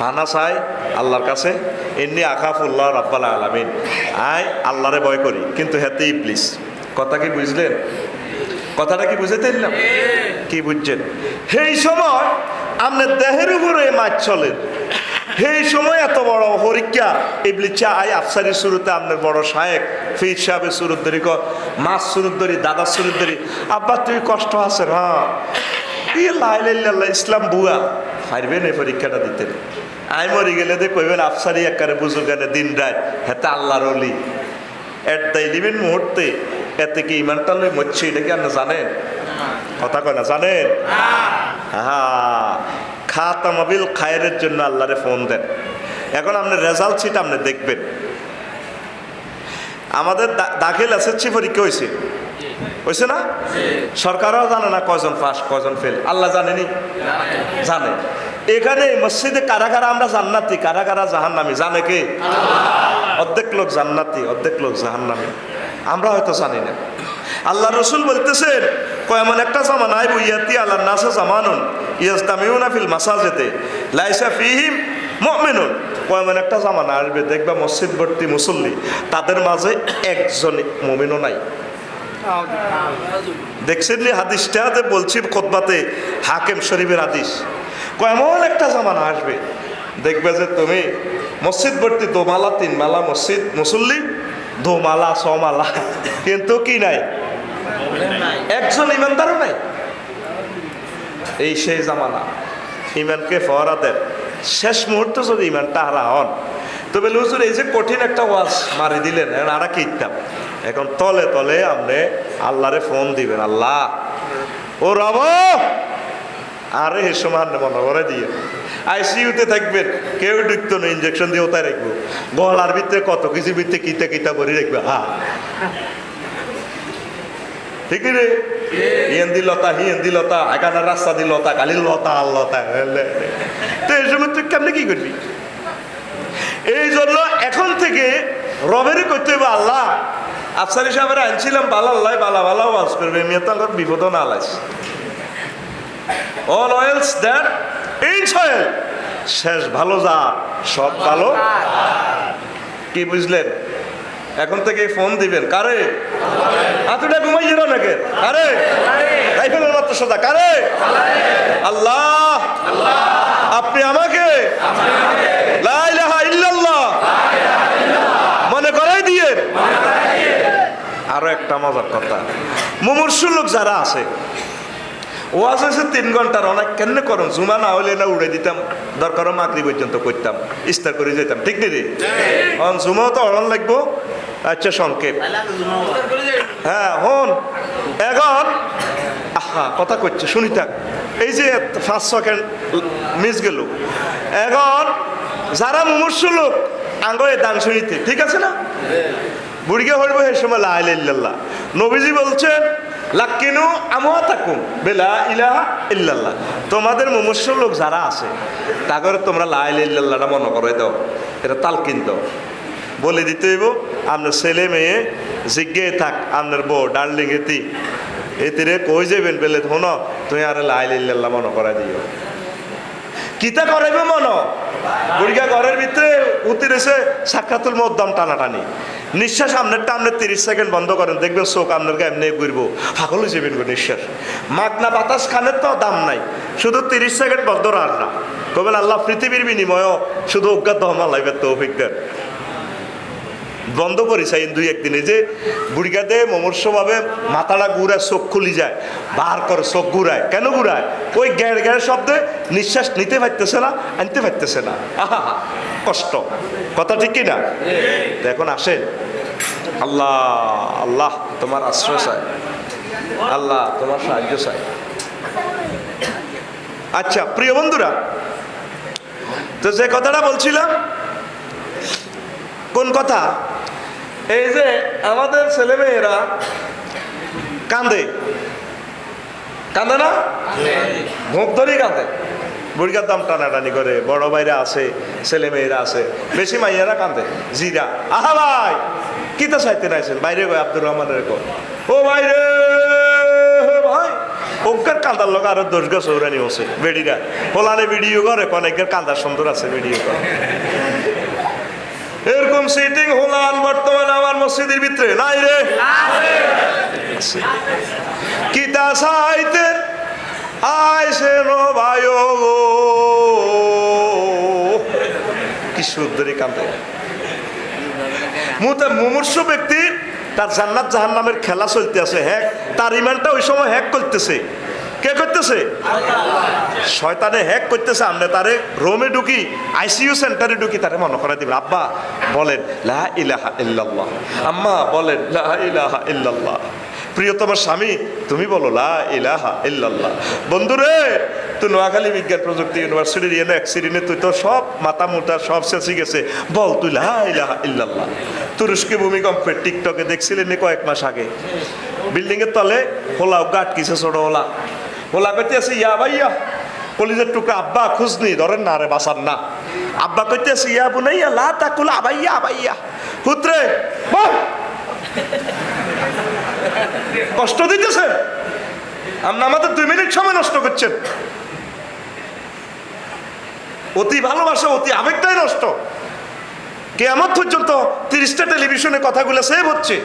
ফানা চাই, আল্লাহর কাছে। এমনি আকাফুল্লাহ রাব্বাল আলামিন। আয় আল্লাহরে ভয় করি, কিন্তু হেতে ইবলিস। কথা কি বুঝলেন? কথাটা কি বুঝতে দিলাম কি বুঝছেন? সেই সময় আপনার দেহের উপরে মাছ চলেন সেই সময় এত বড় পরীক্ষা। ইবলিচা আই আফসারি শুরুতে আপনার বড় সাহেব ফির সাহেবের ক মাছ শুরুর ধরি দাদার শুরুর ধরি আব্বা, তুই কষ্ট আছে হ্যাঁ? ই লাইল্লাহ ইসলাম বুয়া। পারবেন এই পরীক্ষাটা দিতে। আই মরি গেলে দে কইবেন আফসারি একারে বুঝুক এনে দিন রাত হেতে আল্লাহর অলি এট দ্য ইলেভেন মুহূর্তে এতে কি ইমানটা লই মরছে এটা কি আপনি জানেন? কথা কয় না জানেন? হ্যাঁ। খাতামাবিল খায়ের জন্য আল্লাহরে ফোন দেন। এখন আপনি রেজাল্ট শিট আপনি দেখবেন। আমাদের দাখিল এসএসসি পরীক্ষা হয়েছে হয়েছে না? সরকারও জানে না কজন পাস কজন ফেল আল্লাহ জানেনি? জানে। এখানে মসজিদে কারা কারা আমরা জান্নাতি কারা কারা জাহান্নামি। জানে কে? অর্ধেক লোক জান্নাতি, অর্ধেক লোক জাহান্নামি। আমরা হয়তো জানি না। আল্লাহ রসুল বলতেছেন কয়মন একটা জামান আইব ইয়াতি আল্লাহ নাসা জামানুন ইয়াস্তামিউনা ফিল মাসাজেতে লাইসা ফিহিম মুমিনুন। কয়মন একটা জামানা আসবে, দেখবা মসজিদ ভর্তি মুসল্লি, তাদের মাঝে একজন মুমিনও নাই। দেখছেন হাদিসটা বলছি খোদবাতে হাকেম শরীফের হাদিস? কেমন একটা জামানা আসবে। দেখবে যে তুমি মসজিদ ভর্তি দোমালা, তিন মালা মসজিদ, মুসল্লি, দোমালা ছমালা কিন্তু কি নাই? একজন ইমানদারও নাই। এই সেই জামানা। ইমানকে ফহরা দেন শেষ মুহূর্তে যদি ইমানটা হারা হন, তবে হুজুর, এই যে কঠিন একটা ওয়াজ মারি দিলেন এখন আর কি এখন তলে তলে আপনি আল্লাহরে ফোন দিবেন, আল্লাহ। ও রব! আরে সমান মনে করে দিয়ে। আইসিইউতে থাকবেন, কেউ ঢুকতো না ইঞ্জেকশন দিয়ে ওটাই রাখব। গলার ভিতরে কত কিছু ভিতরে কিতা কিতা করে রাখবে, হা। ঠিক রে? হিয়েন্দি লতা হিয়েন্দি লতা, এখানে রাস্তা দি লতা কালি লতা আর লতা। তো এই সময় তুই কেমনে কি করবি? এই জন্য এখন থেকে রবেরই করতে হবে আল্লাহ। আফসারি সাহেবের আনছিলাম বালা আল্লাহ বালা বালা ওয়াজ করবে, মেয়ে তো আমার বিপদ না আলাইস all oils that in soil শেষ ভালো যা, সব ভালো। কি বুঝলেন? এখন থেকে ফোন দিবেন। কারে? এতটা ঘুমাই যেন নাকি? মাত্র সোজা। কারে? আল্লাহ। আপনি আমাকে? মনে করাই দিয়ে আরও একটা মজার কথা। মুমূর্ষু লোক যারা আছে ওয়াজ হয়েছে তিন ঘণ্টার অনেক কেন করুন জুমা না হলে না উড়ে দিতাম দরকার মাকড়ি পর্যন্ত করতাম ইস্তার করে যেতাম ঠিক নেই রে? অন জুমাও তো অরণ লাগবো। আচ্ছা সংক্ষেপ। হ্যাঁ হন। এখন আহা কথা করছে শুনি থাক। এই যে পাঁচ সেকেন্ড মিস গেল। এখন যারা মুমূর্ষু লোক আঙ্গয়ে দান শুনিতে ঠিক আছে না? বুড়িকে হইব সেই সময় লা ইলাহা ইল্লাল্লাহ। নবীজি বলছেন লাক্কিনু আমোয়া তাকুম বেলা ইলাহা ইল্লাল্লাহ। তোমাদের মুমূর্ষ লোক যারা আছে, তাগরে তোমরা লা ইলাহা ইল্লাল্লাহটা মনে করে দাও, এটা তালকিন দাও। বলে দিতে আপনার ছেলে মেয়ে জিজ্ঞে থাক, আপনার বউ ডার্লিং এতি, এতিরে কই যাবেন বেলে ধন তুমি আর লা ইলাহা ইল্লাল্লাহ মনে করাই দিও। কিতা করাইব মন? বুড়িগা ঘরের ভিতরে উতির এসে সাক্ষাতুল মদ্দাম টানাটানি। নিঃশ্বাস আপনার তিরিশ সেকেন্ড বন্ধ করেন, দেখবেন চোখ আপনার এমনি ঘুরবো। পাগল হয়ে যাবেন গো নিঃশ্বাস। মাগনা বাতাস খানের তো দাম নাই। শুধু তিরিশ সেকেন্ড বন্ধ রাখ না। কবেন আল্লাহ পৃথিবীর বিনিময়ও শুধু অজ্ঞাত হমা লাগবে তো দেন। বন্ধ করি চাই দুই একদিনে। যে বুড়িগাতে মমর্ষভাবে মাথাটা ঘুরায়, চোখ খুলি যায় বার করে চোখ ঘুরায়। কেন ঘুরায়? ওই গ্যার গ্যার শব্দে নিঃশ্বাস নিতে পারতেছে না, আনতে পারতেছে না। কষ্ট। কথা ঠিক কি না এখন আসেন। আল্লাহ আল্লাহ তোমার আশ্রয় চাই। আল্লাহ তোমার সাহায্য চাই। আচ্ছা প্রিয় বন্ধুরা, তো যে কথাটা বলছিলাম, কোন কথা? এই যে আমাদের ছেলেমেয়েরা কান্দে। কান্দে না? ভোগ ধরেই কান্দে। বুড়িকার দাম টানাটানি করে বড় ভাইরা আছে ছেলে মেয়েরা আছে বেশি মাইয়ারা কান্দে। জিরা। আহা ভাই কি তো চাইতে নাইছেন? বাইরে গো আব্দুর রহমানের কো ও ভাই রে ভাই ওকার কান্দার লোক আরও দোষ গা সৌরানি বসে বেডিরা। হোলানে ভিডিও করে অনেকের কান্দার সুন্দর আছে ভিডিও করে। এরকম সিটিং হোলান বর্তমানে আমার মসজিদের ভিতরে। নাই রে। কিতা সাইতে আইসে গো। কি সুন্দরী কান্দে মুতে মুমূর্ষ ব্যক্তি তার জান্নাত জাহান্নামের খেলা চলতে আছে হ্যাক তার ইমানটা ওই সময় হ্যাক করতেছে। কে করতেছে? শয়তানে হ্যাক করতেছে, আমরা তারে রোমে ঢুকি আইসিইউ সেন্টারে ঢুকি, তারে মনে করা দিবেন আব্বা, বলেন, লা ইলাহা ইল্লাল্লাহ। আম্মা, বলেন, লা ইলাহা ইল্লাল্লাহ। প্রিয়তম স্বামী, তুমি বলো, লা ইলাহা ইল্লাল্লাহ। বন্ধুরে তুই নোয়াখালী বিজ্ঞান প্রযুক্তি ইউনিভার্সিটির ইয়ে অ্যাক্সিডেন্টে তুই তো সব মাথা মুটা সব শেষে গেছে। বল তুই, লা ইলাহা ইল্লাল্লাহ। তুরস্কে ভূমিকম্পে টিকটকে দেখছিলেন কয়েক মাস আগে। বিল্ডিং এর তলে, হোলাও গাট কিসে ছোট হোলা কইতে আছে, ইয়া ভাইয়া। কলিজের টুকরা, আব্বা খুঁজনি ধরেন না রে, বাসার না। আব্বা কইতে আছে, ইয়া বুনাইয়া, লা তাকুল আবাইয়া আবাইয়া। পুত্রে কষ্ট দিতেছে। আপনি আমাদের দুই মিনিট সময় নষ্ট করছেন। অতি ভালোবাসা, অতি আবেগটাই নষ্ট। কে আমার পর্যন্ত তিরিশটা টেলিভিশনে কথাগুলো সেভ হচ্ছে।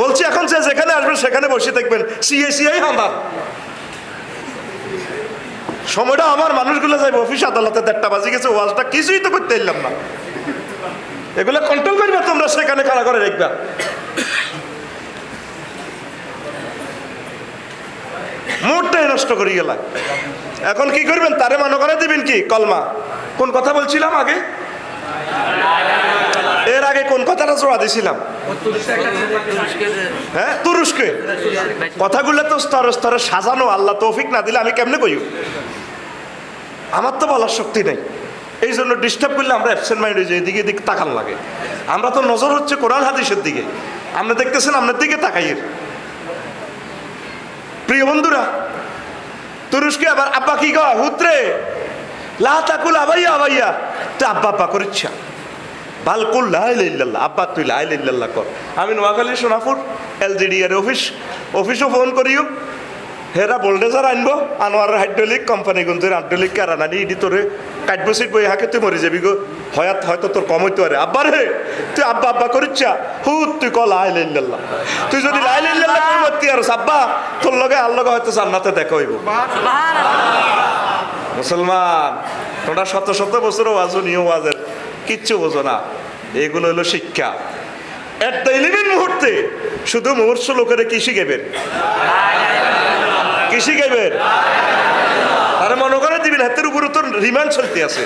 বলছি এখন যে যেখানে আসবেন, সেখানে বসে দেখবেন সিএসিআই হামদার সময়টা আমার মানুষগুলো যাইবে, অফিস আদালতে দেড়টা বাজে গেছে, ওয়াজটা কিছুই তো করতে এলাম না। এগুলো কন্ট্রোল করবে তোমরা, সেখানে খাড়া করে রাখবা। মুডটাই নষ্ট করি গেলা। এখন কি করবেন? তারে মনে করে দিবেন কি? কলমা। কোন কথা বলছিলাম আগে? এর আগে কোন কথাটা জোড়া দিছিলাম? হ্যাঁ তুরস্কে। কথাগুলো তো স্তরে স্তরে সাজানো, আল্লাহ তৌফিক না দিলে আমি কেমনে কই? আমার তো বলার শক্তি নেই। এই জন্য ডিস্টার্ব করলে আমরা অ্যাবসেন্ট মাইন্ড হয়ে যাই, এদিকে এদিকে তাকান লাগে। আমরা তো নজর হচ্ছে কোরআন হাদিসের দিকে। আপনি দেখতেছেন আপনার দিকে তাকাইয়ের প্রিয় বন্ধুরা, তুরস্কে আবার আব্বা কি কয়? হুত্রে। লা তাকুল আবাইয়া আবাইয়া। তো আব্বা আব্বা করিচ্ছা বালকুল লাইল্লাহ আব্বা তুই লাইল্লাহ কর। আমি নোয়াখালী সোনাপুর, এলজিডি এর অফিস অফিসও ফোন করিও। হেরা বোল্ডেজার আনব আনোয়ার হাইড্রোলিক কোম্পানি গুঞ্জের হাইড্রোলিক কারানানি ইডি তোরে কাটবো সিট বই হাকে তুই মরে যাবি গো। হয়াত হয়তো তোর কম হইতে পারে। আব্বা রে, তুই আব্বা আব্বা করিচ্ছা হুত, তুই ক লাইল্লাহ তুই যদি লাইল্লাহ করতে আর আব্বা তোর লগে আর লগে হয়তো জান্নাতে দেখা হইব। মুসলমান, তোমরা শত শত বছর ওয়াজও নিয়ে ওয়াজের কিচ্ছু বোঝো না। এগুলো হলো শিক্ষা। দ্য ইলেভেন মুহূর্তে শুধু মুহূর্ত লোকেরা কি শিখেবেন কি শিখেবেন আরে মনে করে দিবেন, হাতের উপরে তোর রিমান্ড চলতে আছে।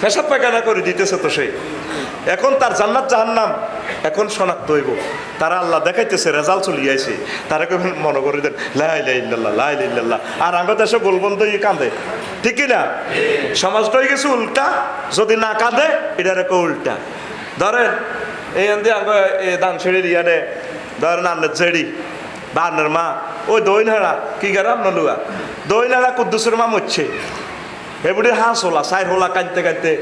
পেশাব পায়খানা করে দিতেছে তো সেই এখন তার জান্নাত জাহান্নাম এখন শনাক্ত হইব। তারা আল্লাহ দেখাইতেছে, রেজাল্ট চলি আইছে। তারা কেউ মনে করে দেন লাই লাই ইল্লাল্লাহ লাই লাই ইল্লাল্লাহ। আর আমার দেশে গোলবন্ধ ই কাঁদে। ঠিক কি না? সমাজটা হয়ে গেছে উল্টা। যদি না কাঁদে এটা রেখে উল্টা। ধরেন, এই আনতে আঙ্গ এ দান ছেড়ে দিয়ানে ধরেন, আন্নের জেড়ি বা আন্নের মা। ওই দই নাড়া, কি গেরাম নলুয়া দই নাড়া কুদ্দুসের মা মরছে। এবারে হাঁস হোলা সাইর হোলা কাঁদতে কাঁদতে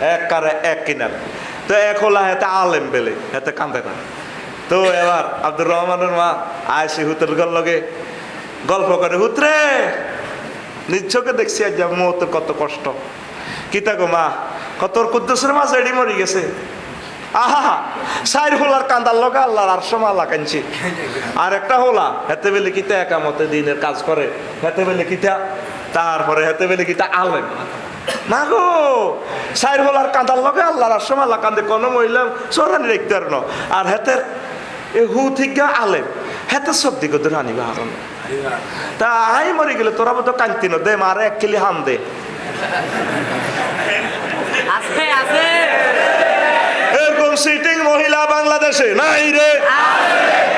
এক কারে এক কিনার। তো এক হোলা হেতে আলেম বেলে, হেতে কান্দে না। তো এবার আব্দুর রহমানের মা আয়সি হুতের গল লগে গল্প করে, হুতরে চোখে দেখছি আজ মতের কত কষ্ট। কিতা গো মা, কত কুদ্দুসের মা জেডি মরি গেছে। আহা, সাইর হোলার কান্দার লগে আল্লাহর আর সময় কাঁদছি। আর একটা হোলা, হেতে বেলে কিতা একামতে দিনের কাজ করে, হেতে বেলে কিতা তারপরে হেতে বেলে কিতা আলেম। না গো সাইর হোলার কাঁদার লগে আল্লাহর আর সময় কান্দে কোনো মহিলা চোরানি দেখতে আর ন আর হেতের এ হু ঠিক আলেম হেতে সব দিকে ধরে আনিবা হারণ তা আই মরে গেলে তোরা বোধ কান্তি দে মারে এক কিলি হাম দে। আছে আছে। এরকম সিটিং মহিলা বাংলাদেশে নাই রে।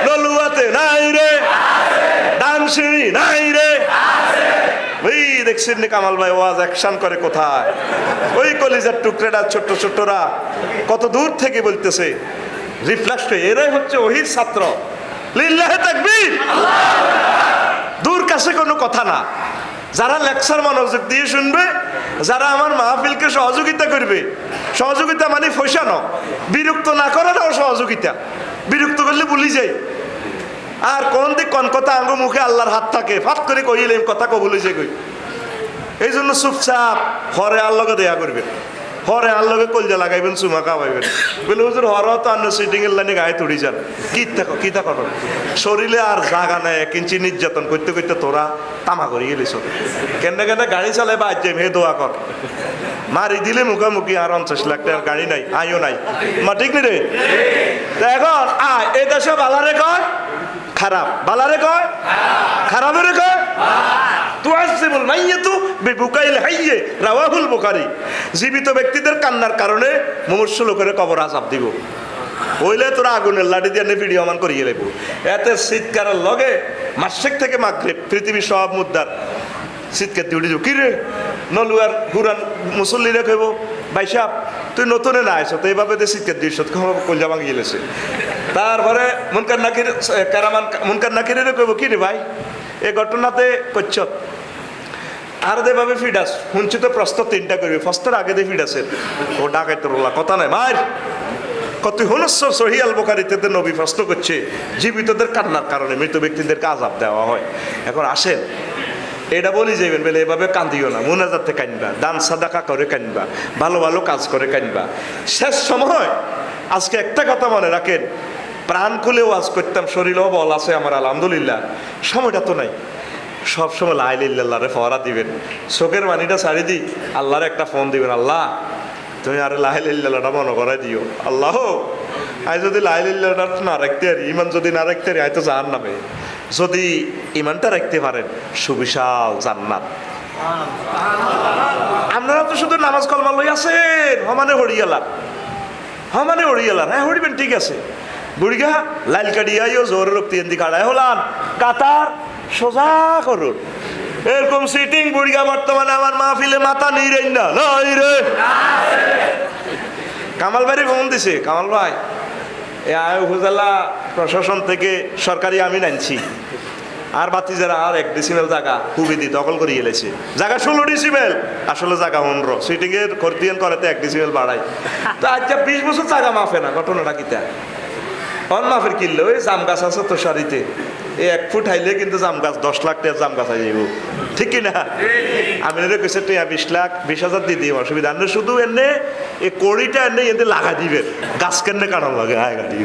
নলুয়াতে নাই রে। ডানসিঁড়ি নাই রে। ওই দেখছেন কামাল ভাই, ওয়াজ অ্যাকশন করে কোথায়? ওই কলিজার টুকরেটা, ছোট্ট ছোট্টরা কত দূর থেকে বলতেছে রিফ্লেক্স এরাই হচ্ছে ওহির ছাত্র। লিল্লাহে তাকবীর! দূর কাছে কোনো কথা না। যারা লেকচার মনোযোগ দিয়ে শুনবে, যারা আমার মাহফিলকে সহযোগিতা করবে, সহযোগিতা মানে ফসানো। বিরক্ত না করাটাও সহযোগিতা। বিরক্ত করলে ভুলি যাই। আর কোন দিক কোন কথা? আঙ্গু মুখে আল্লাহর হাত থাকে। ফাত করে কইলেন কথা কবুল হয়েছে কই? এই জন্য চুপচাপ হরে আল্লাহকে দেয়া করবেন। হরে আল্লাহকে কলজা লাগাইবেন, চুমা খাওয়াইবেন। বলে, হুজুর হর তো আন্ন সিটিং এর লাইনে গায়ে তুড়ি যান। কি থাকো কি থাকো শরীরে আর জাগা নাই কিঞ্চি নির্যাতন করতে করতে তোরা তামা করি গেলিস। কেন কেন গাড়ি চালাই বা আজ হে দোয়া কর। মারি দিলে মুখামুখি আর পঞ্চাশ লাখ টাকার গাড়ি নাই আইও নাই। মা, ঠিক নি রে? এখন আয়, এই দেশে বালারে কয়? খারাপ। বালারে কয়? খারাপের কয়? তুয়াসিবুল মাইয়াতু বিবুকাইল হাইয়ে রাওয়াহুল বুখারী। জীবিত ব্যক্তিদের কান্নার কারণে মুমূর্ষু লোকের কবর আজাব দিব। হইলে তোরা আগুনের লাঠি দিয়ে ভিডিও মান করিয়ে লেবু। এতে শীতকারের লগে মাসেক থেকে মাগরে পৃথিবীর সব মুদ্রার শীতকার দিয়ে উঠে যাও কি রে? নলুয়ার হুরান মুসল্লি রে কইব বাইসাব তুই নতুনে না আইস, তো এইভাবে দিয়ে সত কলজা ভাঙিয়ে গেছে তারপরে মুনকার নাকির কারামান, মুনকার নাকিরে কইব, কি রে ভাই? এই ঘটনাতে কচ্ছত আর দেভাবে ফিডাস শুনছি তো প্রশ্ন তিনটা করবি ফার্স্টের আগে দিয়ে ফিডাসের ও ডাকাইতে রোলা কথা নাই মার কত হনস্ব সহি আল বোকারিতে নবী প্রশ্ন করছে, জীবিতদের কান্নার কারণে মৃত ব্যক্তিদেরকে আজাব দেওয়া হয়। এখন আসেন। এটা বলি যাবেন বলে এভাবে কান্দিও না। মুনাজাতে কানবা দান সাদাকা করে কানবা ভালো ভালো কাজ করে কানবা শেষ সময় আজকে একটা কথা মনে রাখেন, প্রাণ খুলে ওয়াজ করতাম, শরীরেও বল আছে আমার, আলহামদুলিল্লাহ। সময়টা তো নাই। সব সময় লাইলিল্লাহরে ফরা দিবেন। চোখের মানিটা ছাড়ি দি আল্লাহর একটা ফোন দিবেন, আল্লাহ, তুমি আর লাহিল্লাহটা মনে করাই দিও। আল্লাহ আই যদি লাহিল্লাহটা না রাখতে পারি ইমান যদি না রাখতে পারি হয়তো জাহান নামে যদি ইমানটা রাখতে পারেন, সুবিশাল জান্নাত। আপনারা তো শুধু নামাজ কলমা লই আছেন হমানে হরিয়ালার হমানে হরিয়ালার হ্যাঁ হরিবেন ঠিক আছে বুড়িগা লাইল কাটিয়াইও জোর রক্তি এন্দি কাড়ায় হলান কাতার সোজা করুন এরকম সিটিং বুড়িগা বর্তমানে আমার মাহফিলে মাথা নেই রে না নাই রে কামাল ভাই ফোন দিছে কামাল ভাই এ আয় উপজেলা প্রশাসন থেকে সরকারি আমি আনছি আর বাতি যারা আর এক ডিসিমেল জায়গা হুবিদি দখল করে গেলেছে। জায়গা ষোলো ডিসিমেল আসলে জায়গা পনেরো সিটিং এর খরতিয়ান করাতে এক ডিসিমেল বাড়াই তো আজ বিশ বছর জায়গা মাফে না, ঘটনাটা কিতা অন মাফের কিনলে, ওই জাম গাছ আছে তো সারিতে। এই এক ফুট হাইলে কিন্তু জাম গাছ, দশ লাখ টাকা জাম গাছ হয়ে ঠিক কিনা? আমি এনে কইছে, টিয়া বিশ লাখ, বিশ হাজার দিয়ে দিই অসুবিধা নেই। শুধু এনে এই কড়িটা এনে এনে লাগা দিবেন। গাছ কেন কারণ লাগে হায় গাড়ি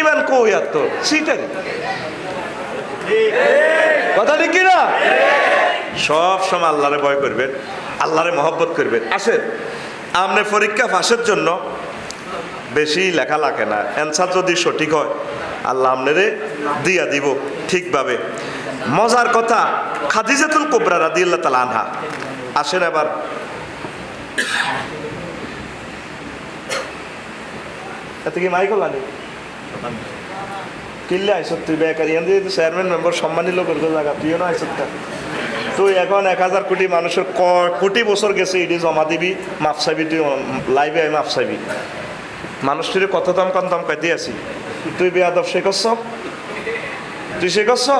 ইমান কই তো সিটারি কথা ঠিক কি না সব সময় আল্লাহরে ভয় করবেন, আল্লাহরে মহব্বত করবেন। আসেন আপনি পরীক্ষা ফাঁসের জন্য বেশি লেখা লাগে না। অ্যান্সার যদি সঠিক হয়, আল্লাহ আপনারে দিয়া দিব ঠিকভাবে। মজার কথা, খাদিজাতুল কোবরা রাদি আল্লাহ তালা আনহা। আসেন এবার। এত কি মাইকল আনি কিনলে আইসত তুই বেকার। ইয়ান দিয়ে চেয়ারম্যান মেম্বার সম্মানী লোকের জায়গা তুইও না আইসত তুই এখন এক হাজার কোটি মানুষের ক- কোটি বছর গেছে ইডি জমা দিবি মাপ চাবি তুই লাইভে আমি মাপ চাবি মানুষটির কত দাম কম দাম কাটি আছি তুই বেয়াদব শেখছ তুই শেখছ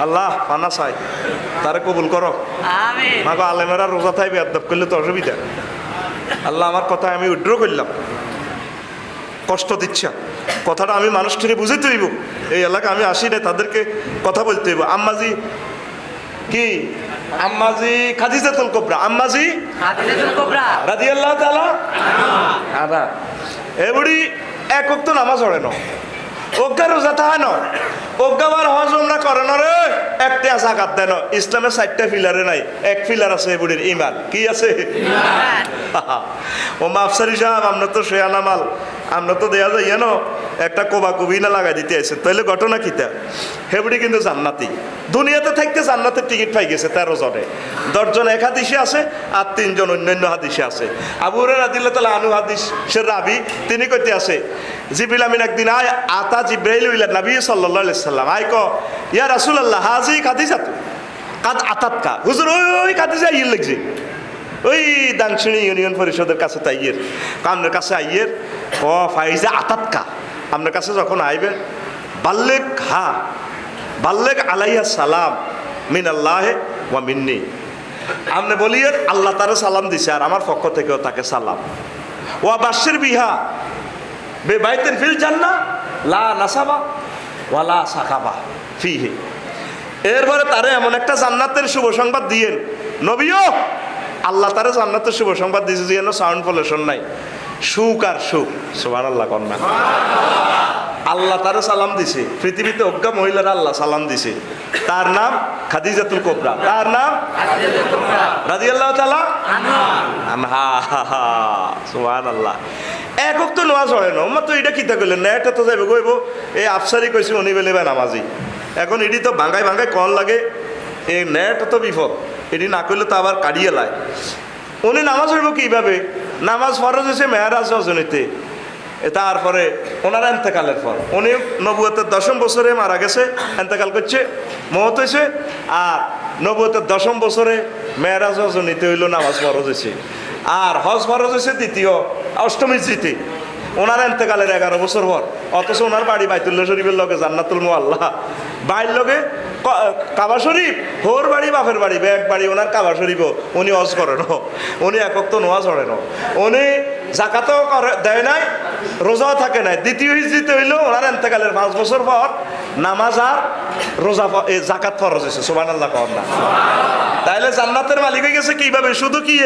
আল্লাহ পানা চাই। তারে কবুল করো। মাগো আলেমেরা রোজা থাই বেয়াদব করলে তো অসুবিধা। আল্লাহ আমার কথা আমি উইড্র করলাম। কষ্ট দিচ্ছা। কথাটা আমি মানুষটিকে বুঝাইতে হইব। এই এলাকা আমি আসি না তাদেরকে কথা বলতে হইব। আম্মাজি কি? আম্মাজি খাদিজাতুল কোবরা। আম্মাজি আল্লাহ তালা আদা এ বুড়ি এক তো নামাজ পড়ে ন। অজ্ঞা রোজা তাহা ন। অজ্ঞাবার হজ উমরা করে না রে। একটা জাগাত দেন ইসলামের চারটা ফিলারে নাই। এক ফিলার আছে বুড়ির ইমান কি আছে? ও মাফসারি সাহেব আমরা তো শেয়ানা মাল। আমরা তো দেয়া যাই জানো? একটা কোবা কবি না লাগাই দিতে আছে। তাহলে ঘটনা কিতা? হেবড়ি কিন্তু জান্নাতি। দুনিয়াতে থাকতে জান্নাতের টিকিট পাই গেছে তেরো জনে। দশজন এক হাদিসে আছে আর তিনজন অন্যান্য হাদিসে আছে। আবু রাদিল্লা তালা আনু হাদিস, সে রাবি, তিনি কইতে আছে জিবিল আমিন একদিন আয়, আতা জিব্রাইল উইলা নাবি সাল্লাল্লাহু সাল্লাম। আই ক, ইয়া রাসূলুল্লাহ, হাজি খাদিজা তু কাদ আতাত কা হুজুর, ওই ওই খাদিজা ইয়ে ওই দানসিনী ইউনিয়ন পরিষদের কাছে তাইয়ের আপনার কাছে আইয়ের? ও, ফাইজা আতাতকা। আপনার কাছে যখন আইবে? বাল্লেক হা বাল্লেক আলাইয়া সালাম মিন আল্লাহে ওয়া মিন্নি। আপনি বলিয়েন, আল্লাহ তারা সালাম দিছে আর আমার পক্ষ থেকেও তাকে সালাম। ওয়া বাসির বিহা। বে বাইতেন ফিল জান্না? লা নাসাবা ওয়ালা সাকাবা ফিহে। এরপরে তারে এমন একটা জান্নাতের শুভ সংবাদ দিয়েন। নবীও আল্লাহ তারে জান্নাতের শুভ সংবাদ দিয়েছে যে সাউন্ড পলিউশন নাই। সুখ আর সুখ সুবান আল্লাহ কন্যা আল্লাহ তারে সালাম দিছে, পৃথিবীতে অজ্ঞা মহিলারা আল্লাহ সালাম দিছে। তার নাম খাদিজাতুল কোবরা। তার নাম রাজি আল্লাহ তালা সুবান আল্লাহ একক তো নোয়া চড়ে না। আমার তো এটা কিতা করলেন না এটা তো যাবে কইব? এই আফসারি কইছি, উনি বেলে নামাজি। এখন এটি তো ভাঙ্গাই ভাঙ্গাই কন লাগে। এই নেট তো বিপদ। এটি না করলে তো আবার কাড়িয়ে লায়। উনি নামাজ পড়ব কীভাবে? নামাজ ফরজ হয়েছে, মেয়ারাজ রজনীতে। তারপরে ওনার এন্তেকালের পর উনি নবুয়তের দশম বছরে মারা গেছে, এন্তেকাল করছে মহত হয়েছে, আর নবুয়তের দশম বছরে মেয়ারাজ রজনীতে হইল নামাজ ফরজ হয়েছে। আর হজ ফরজ হয়েছে দ্বিতীয় অষ্টমী স্মৃতি। ওনার এতেকালের এগারো বছর পর। অথচ ওনার বাড়ি বাইতুল্লাহ শরীফের লগে জান্নাতুল মোয়াল্লাহ বাইর লগে কাবা শরীফ, হোর বাড়ি, বাপের বাড়ি ব্যাগ বাড়ি, ওনার কাবা শরীফও। উনি অজ করেন উনি একক তো নোয়াজ চড়েন উনি জাকাতও দেয় নাই, রোজাও থাকে নাই। দ্বিতীয় হিজড়িতে হইলেও ওনার এন্তেকালের পাঁচ বছর পর নামাজ আর রোজা জাকাত ফরজ হয়েছে সোমান আল্লাহ কর না। তাইলে জান্নাতের মালিক হয়ে গেছে কীভাবে? শুধু কি?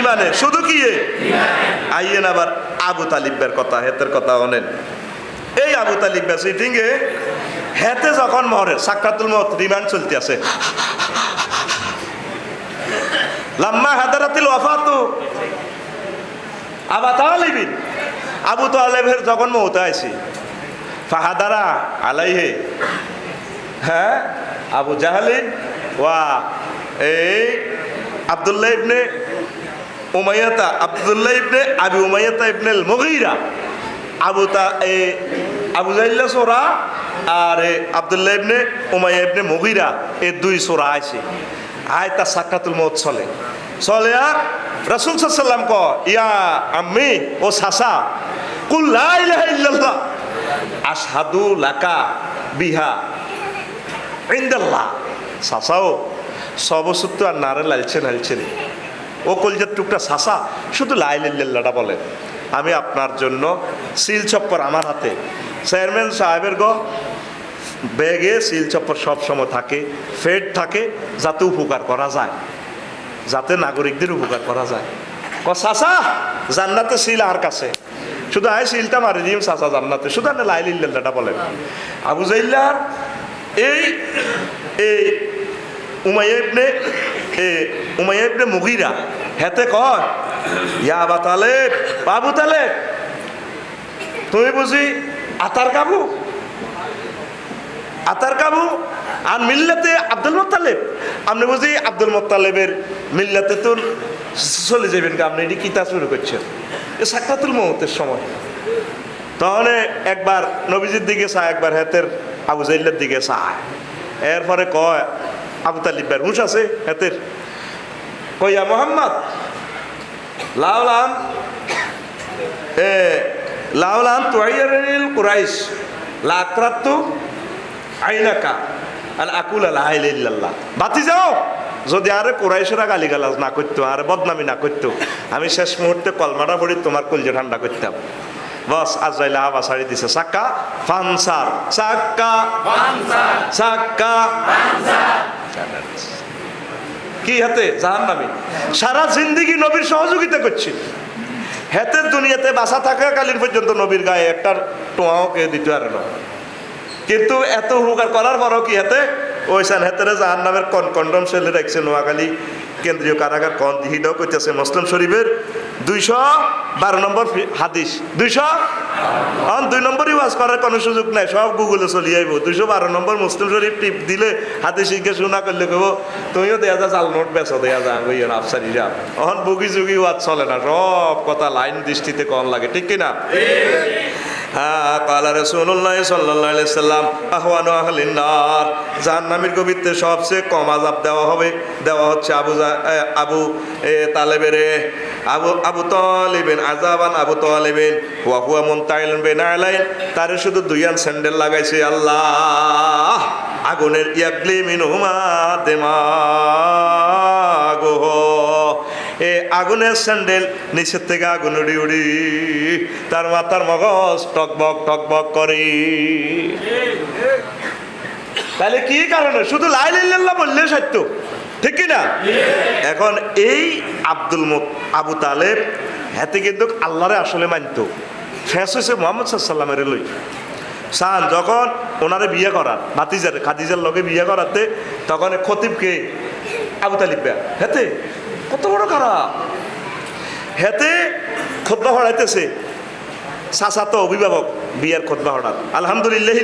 ইমানে। শুধু কি? আইয়েন আবার আবু তালিবের কথা, হেতের কথা অনেন এই আবু তালিব সিটিংয়ে হেতে যখন মরে সাক্ষাতুল মত রিমান্ড চলতে আছে। লাম্মা হাদারাতিল ওয়াফাতু। আবা তালিবিন। আবু তালেবের যখন মৌতে আইছি ফাহাদারা আলাইহে। হ্যাঁ আবু জাহালিন ওয়া এই আবদুল্লাহ ইবনে উমাইয়াতা, আবদুল্লাহ ইবনে আবি উমাইয়াতা ইবনে মুগীরা আবু তা এ আবু জাইল্লা সোরা আর আবদুল্লাহ ইবনে উমাইয়া ইবনে মুগীরা, এ দুই সোরা আছে। আয় তা সাক্ষাতুল মত চলে আর রাসূল সাল্লাম ক ইয়া আমি ও সাসা, কুল লা ইলাহা ইল্লাল্লাহ, আশহাদু লাকা বিহা ইন্দাল্লাহ। সাসাও সবসূত্র আর নারে লালছে লালছে রে। ও কলজার টুকটা সাসা, শুধু লাইল্লাটা বলেন আমি আপনার জন্য সিল চপ্পর আমার হাতে। চেয়ারম্যান সাহেবের গো ব্যাগে সিল চপ্পর সবসময় থাকে, ফেড থাকে, যাতে উপকার করা যায়। যাতে নাগরিকদের উপকার করা যায়। ক সাসা জান্নাতে সিল আর কাছে? শুধু আয় সিলটা মারি দিম সাসা জান্নাতে। শুধু আপনি লাইলিল্লাটা বলেন। আবু জাইল্লার এই এই উমাইয়া ইবনে, এ উমাইয়া ইবনে মুগিরা, হেতে কয়, ইয়া আবা বাবু তালেব, তুমি বুঝি আতার কাবু? আতার কাবু আর মিল্লাতে আব্দুল মোত্তালেব। আপনি বুঝি আব্দুল মোত্তালেবের মিল্লাতে তো চলে যাবেন আপনি এটি কিতা শুরু করছেন? এ সাক্ষাতুল মহতের সময়। তাহলে একবার নবীজির দিকে চায়, একবার হেতের আবু জাইল্লার দিকে চায়। এরপরে কয়, আবু তালিবের হুঁশ আছে হেতের। কইয়া মোহাম্মদ লাউলান এ লাউলান তুয়াইয়ারিল কুরাইশ লাকরাত্তু আইনাকা? আল আকুল আল্লাহ ইল্লাল্লাহ। বাতি যাও। যদি আরে কোরাইশেরা গালি গালাজ না করতো আর বদনামি না করতো আমি শেষ মুহূর্তে কলমাটা পড়ি তোমার কলজে ঠান্ডা করতাম। বস আজাইলা আবা সারি দিছে। সাক্কা? ফানসার। সাক্কা? সাক্কা? কি হাতে? জাহান নামি সারা জিন্দিগি নবীর সহযোগিতা করছি। হেতে দুনিয়াতে বাসা থাকাকালীন পর্যন্ত নবীর গায়ে একটা টোয়াও কে দিতে পারে না। কিন্তু এত উপকার করার পরও কি হাতে? ওইসান হেতেরে জাহান নামের কন কন্ডম সেলে রাখছে নোয়াখালী কেন্দ্রীয় কারাগার, কন দিহিটাও করতেছে মুসলিম শরীফের? দুইশো বারো নম্বর হাদিস। দুইশো? অন দুই নম্বরই ওয়াজ করার কোনো সুযোগ নাই, সব গুগলে চলি আইব। দুইশো বারো নম্বর মুসলিম শরীফ টিপ দিলে হাদিস শিখে শোনা করলে কেব তুমিও দেয়া যা, জাল নোট বেচো, দেয়া যা, ওই আফসারি যা অহন বুগি জুগি ওয়াজ চলে না, সব কথা লাইন দৃষ্টিতে কম লাগে, ঠিক কিনা? কালা জাহান্নামের গভীরতে সবচেয়ে কম আজাব দেওয়া হবে, দেওয়া হচ্ছে আবু আবু তালেবেরে আবু আবু তলিবেন আজাবান আবু তলিবেন হুয়া হুয়া বেন আলাইন, তারে শুধু দুইয়ান স্যান্ডেল লাগাইছে আল্লাহ। আগুনের ইয়াগলি মিনুমা দেমা গো। এ আগুনের স্যান্ডেল নিচের থেকে আগুন উড়ি উড়ি, তার মাথার মগজ টকবক টকবক করে। তাহলে কি কারণে? শুধু লাই লাইল্লাহ বললে সত্য, ঠিক কি না? এখন এই আব্দুল আবু তালেব, হাতে কিন্তু আল্লাহরে আসলে মানতো। ফেস হয়েছে মোহাম্মদ সাল্লামের লই। সান, যখন ওনারে বিয়ে করার ভাতিজার খাদিজার লগে বিয়ে করাতে, তখন খতিবকে আবু তালিব বেয়া। হেতে কত বড় খারাপ হেতে খোদ্া হড়াইতেছে চাচা তো অভিভাবক। বিয়ের খোদবা হঠাৎ। আলহামদুলিল্লাহ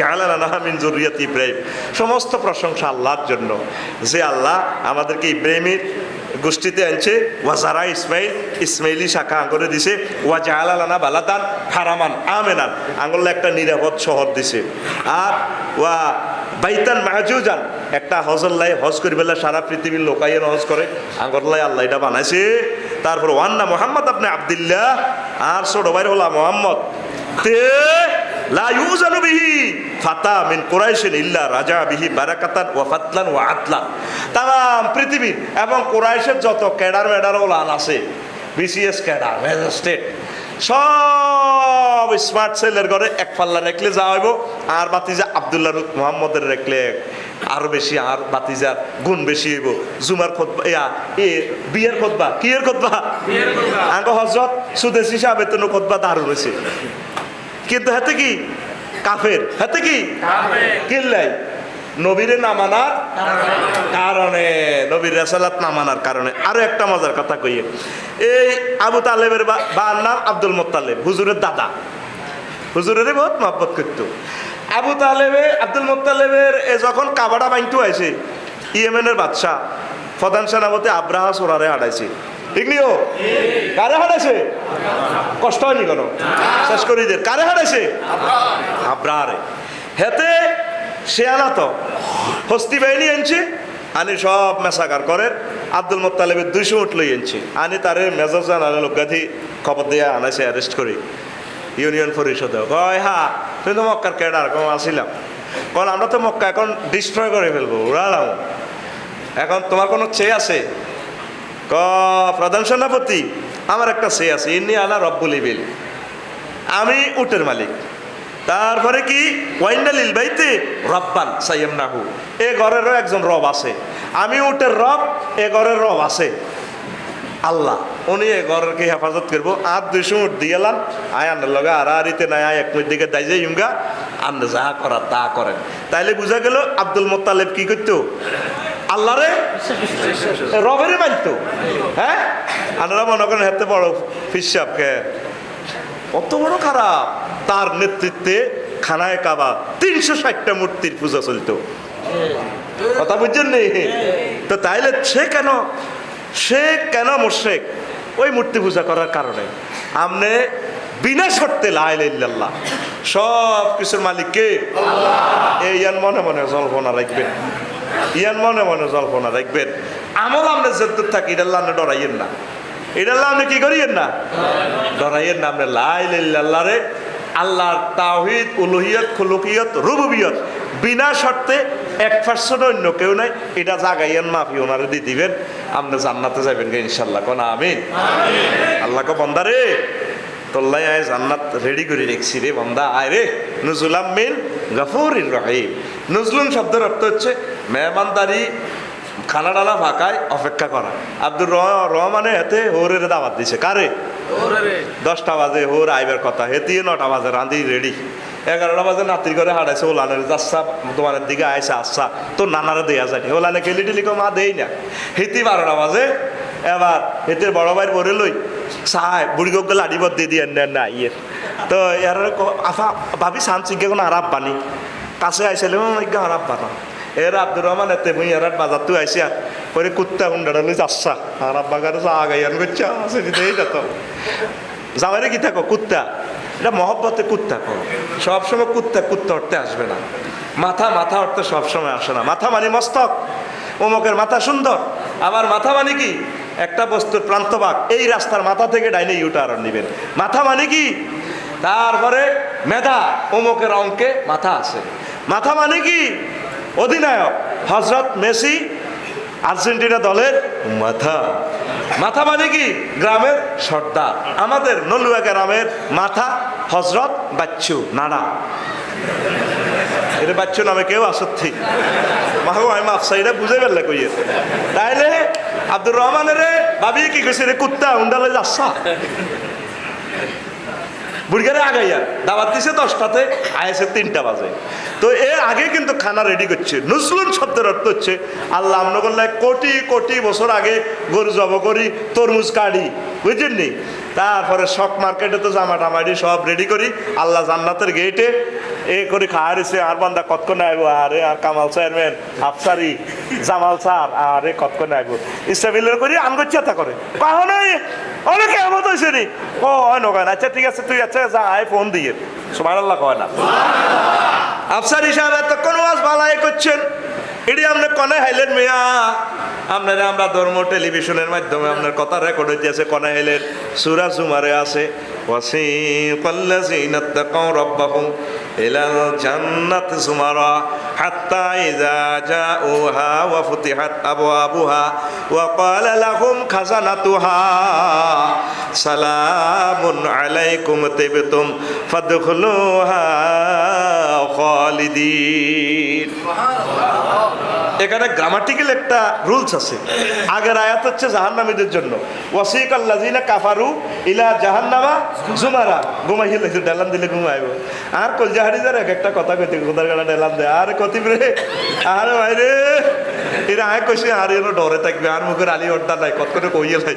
জাহালানা মিন জরুরিয়াত ইব্রাহিম। সমস্ত প্রশংসা আল্লাহর জন্য যে আল্লাহ আমাদেরকে ইব্রাহিমের গোষ্ঠীতে আনছে ওয়াজারা ইসমাইল, ইসমাইলি শাখা আঙ্গরে দিছে, ওয়া জাহালানা বালাদান হারামান, আমেনান, আঙ্গলে একটা নিরাপদ শহর দিছে। আর ওয়া বাইতান মাহাজুজান, একটা হজল্লাই হজ করি বেলা সারা পৃথিবীর লোকাইয়ের হজ করে আঙ্গরলাই আল্লাহ এটা বানাইছে। তারপর ওয়ান্না মোহাম্মদ আপনি আবদুল্লাহ, আর ছোট ভাই হলা মোহাম্মদ। তে লা বিহি ফাতা মিন কুরাইশিন ইল্লা রাজা বিহি বারাকাতান ওয়া ফাতলান ওয়া আতলান তাম পৃথিবীর এবং কুরাইশের যত ক্যাডার মেডার ওলান আছে বিসিএস ক্যাডার ম্যাজিস্ট্রেট সব স্মার্ট সেলের ঘরে এক পাল্লা রেখলে যা হইব আর বাতিজা আবদুল্লাহ মোহাম্মদের রেখলে আরও বেশি আর বাতিজার গুণ বেশি হইব। জুমার খোদবা ইয়া এ বিয়ের খোদবা কিয়ের খোদবা? আঙ্গ হজরত সুদেশি সাহেবের তো খোদবা দারুণ হয়েছে কিন্তু হাতে কি? কাফের। হাতে কি? কিল্লাই। নবীরে না মানার কারণে, নবীর রেসালাত না মানার কারণে। আরও একটা মজার কথা কইয়ে। এই আবু তালেবের বা নাম আব্দুল মোত্তালেব, হুজুরের দাদা। হুজুরের বহুত মহব্বত করতো। আবু তালেবে, আব্দুল মোত্তালেবের যখন কাবাডা বাইন্তু আছে ইয়েমেনের বাদশাহ, প্রধান সেনাপতি আব্রাহা সোরারে হারাইছে। কারে হারাইছে? কষ্ট হয়নি কোনো? শেষ করি দে কারে হারাইছে? আব্রাহারে। হেতে সে আনা তো হস্তি বাহিনী আনছে, আনি সব মেসাকার করে। আব্দুল মোত্তালেবের দুইশো উঠ লই আনছে। আনি তারে মেজর জানালে লোকাধি খবর দিয়ে আনাইছে অ্যারেস্ট করি। ইউনিয়ন পরিষদে কয়, হা, তুই তো মক্কার ক্যাডার, কম আসিলাম। কারণ আমরা তো মক্কা এখন ডিস্ট্রয় করে ফেলব, উড়ালাম। এখন তোমার কোনো চেয়ে আছে? ক, প্রধান সেনাপতি, আমার একটা সে আছে, ইন্নি আলা রব্বুল ইবিল। আমি উটের মালিক। তারপরে কি? ওয়াইন্ডালিল বাইতে রব্বান সাইয়াম নাহু এ ঘরেরও একজন রব আছে। আমি উটের রব, এ ঘরের রব আছে। আল্লাহ, উনি এ ঘরকে হেফাজত করব। আর দুইশো উঠ দিয়েলাম আয় আন্নার লগে আর আরিতে নাই, আয় এক দিকে দাই যাই ইউঙ্গা আন্না যা করার তা করেন। তাইলে বুঝা গেল আব্দুল মোত্তালেব কি করতো? আল্লাহরে? রবেরে মানতো হ্যাঁ? আপনারা মনে করেন হাতে বড় ফিসাবকে। কত বড় খারাপ। তার নেতৃত্বে খানায় কাবা, তিনশো ষাটটা মূর্তির পূজা চলতো। কথা বুঝছেন নি? তো তাইলে সে কেন সে কেন মোশেক? ওই মূর্তি পূজা করার কারণে। আমনে বিনা শর্তে লাইল্লাহ সব কিছুর মালিককে এই মনে মনে জল্পনা রাখবেন। ইয়ান মনে মনে জল্পনা দেখবেন। আমল আমনে যেতে থাকি এটা আল্লাহ ডরাইয়েন না। এটা আল্লাহ আপনি কি করিয়েন না? ডরাইয়েন না আপনি লাইল্লাহ রে। আল্লাহর তাওহিদ উলুহিয়ত খুলুকিয়ত রুবুবিয়ত বিনা শর্তে এক পার্সেন্ট অন্য কেউ নাই। এটা জাগাইয়েন মাফি ওনারে দিয়ে দিবেন। আপনি জান্নাতে যাবেন গে ইনশাল্লাহ। কোন আমিন? আল্লাহকে বন্দারে তোল্লাই আয় জান্নাত রেডি করে রেখছি রে বন্দা। আয় রে। নজুলাম মিন গফুর রহিম। নজলুম শব্দের অর্থ হচ্ছে মেহমানদারি খানা ডালা ফাঁকায় অপেক্ষা করা। আব্দুর রহ- রহমানে এতে হোরের দাওয়াত দিছে। কারে? দশটা বাজে হোর আইবার কথা। হেতিয়ে নটা বাজে রাঁধি রেডি। এগারোটা বাজে নাতির করে হারাইছে ওলানের যাচ্ছা তোমার দিকে আইসা আচ্ছা তো নানারে দেয়া যায় ওলানে খেলি টেলি কো মা দেই না। হেতি বারোটা বাজে। এবার হেতের বড় ভাইয়ের বরে লই চাই বুড়ি গোকে লাড়িব দিয়ে দিয়ে না না ইয়ে। তো ইয়ার আফা ভাবি সান চিকে কোনো আরাপ বানি কাছে আইসালে আরাপ বানা এর আব্দুর রহমান এতে মুই এরার বাজার তুই আইসিয়া, পরে কুত্তা হুন্ডাটা যাচ্ছা আর আব্বা গাড়ি চা গাইয়ান করছে আছে দিতেই যেত কি থাকো, কুত্তা। এটা মহব্বতে কুত্তা করো সবসময় কুত্তা কুত্তা উঠতে আসবে না। মাথা মাথা উঠতে সবসময় আসে না। মাথা মানে মস্তক অমুকের মাথা সুন্দর। আবার মাথা মানে কি? একটা বস্তুর প্রান্তভাগ এই রাস্তার মাথা থেকে ডাইনে ইউটারন নেবেন। মাথা মানে কি? তারপরে মেধা অমুকের অঙ্কে মাথা আছে। মাথা মানে কি? অধিনায়ক, হজরত মেসি, আর্জেন্টিনা দলের মাথা। মাথা মানে কি? গ্রামের সর্দার। আমাদের নলুয়া গ্রামের মাথা হজরত বাচ্চু, নানা। এটা বাচ্চু নামে কেউ আসত্তি মাহু আমি মাফসাইরা বুঝে ফেললে কইয়ে তাইলে আব্দুর রহমানের ভাবি কি রে, কুত্তা উন্ডালে যাচ্ছা? বুড়িগারে আগাইয়া, দাওয়াত দিছে দশটাতে, আয়েছে তিনটা বাজে। তো এর আগে কিন্তু খানা রেডি করছে। নজরুল শব্দের অর্থ হচ্ছে, আল্লাহ আমনগল্লায় কোটি কোটি বছর আগে গরু জব করি, তরমুজ কাড়ি, বুঝছেন নি? তারপরে শক মার্কেটে তো জামা টামাটি সব রেডি করি, আল্লাহ জান্নাতের গেটে এ করে খাহারেছে আর বান্দা কতক্ষণ আইব? আরে, আর কামাল চেয়ারম্যান, আফসারি, জামাল স্যার, আরে কতক্ষণ আইব? ইস্টাবিলের করে আনগো চেতা করে। কাহনাই অনেকে এমন হয়েছে নি। ও, হয় নগান আচ্ছা ঠিক আছে, তুই আচ্ছা যা, আয়, ফোন দিয়ে। সুমার আল্লাহ কয় না। আফসারি সাহেব এতক্ষণ ওয়াজ ভালাই করছেন। এটি আপনার কনে হাইলেন মিয়া? আপনারা আমরা ধর্ম টেলিভিশনের মাধ্যমে আপনার কথা রেকর্ড হইতেছে কনে হাইলেন? সুরা সুমারে আছে। ওয়াসিন কল্লাসিন আত্মাকাও রব্বাকুম ইলাল জান্নাত সুমারা হাত্তা ইযা জাউহা ওয়া ফুতিহাত আবওয়াবুহা ওয়া ক্বালা লাহুম খাজানাতুহা। সালামুন আলাইকুম তিবতুম ফাদখুলুহা খালিদিন। সুবহানাল্লাহ এখানে গ্রামাটিক্যাল একটা রুলস আছে। আগের আয়াত হচ্ছে জাহান্নামীদের জন্য। ওয়াসিক আল্লাজিনা কাফারু ইলা জাহান্নামা জুমারা। ঘুমাই হিলে ডেলান দিলে ঘুমাইব। আর কলজাহারি যার এক একটা কথা কইতে কোথার গাড়া ডেলান দে আর কতিব রে আরে ভাই রে। এরা আয় কইছে আর এর ডরে থাকবে আর মুখের আলি অড্ডা নাই কত করে কইয়ে লাই।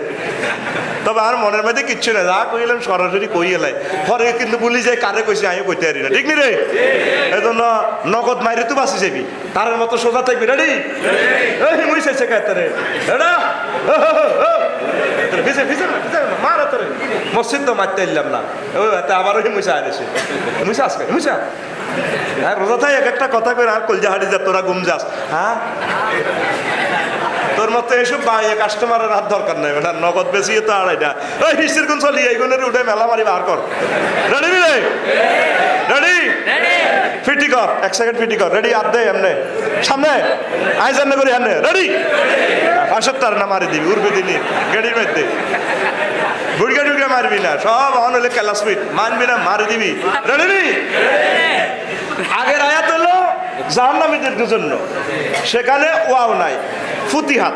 তবে আর মনের মধ্যে কিচ্ছু নাই যা কইলাম সরাসরি কইয়ে লাই। পরে কিন্তু বলি যায় কারে কইছে আমি কইতে পারি না। ঠিক নি রে? এই জন্য নগদ মাইরে তো বাঁচি যাবি। তার মতো সোজা থাকবি। রেডি মুই কায়তারে এডা ভিজে ভিজে না ভিজে না মারা তোরে। মসজিদ তো মারতে এলাম না। ওই হাতে আবার ওই মুসা আনেছে মুসা আসবে মুসা হ্যাঁ রোজা থাই এক একটা কথা করে আর কলজা হাড়ি যা তোরা গুম যাস। হ্যাঁ? তোর মতো এসব বাইরে কাস্টমারের হাত দরকার নাই, বেটা। নগদ বেশি তো আর এটা। ওই কোন চলি এইগুলোর উঠে মেলা মারি বার কর। রেডি রেডি ফিটি কর, এক সেকেন্ড ফিটি কর। রেডি আর দে, এমনে। সামনে? আই জান্নে করি, এমনে। রেডি পাঁচত্তর না মারি দিবি, উড়বে দিনি গাড়ির মধ্যে। বুড়গা টুড়গা মারবি না, সব অন হলে ক্লাসমেট মানবি না, মারি দিবি। রেডি আগের হলো জাহান্নামীদের জন্য সেখানে ওয়াও নাই ফুতিহাত।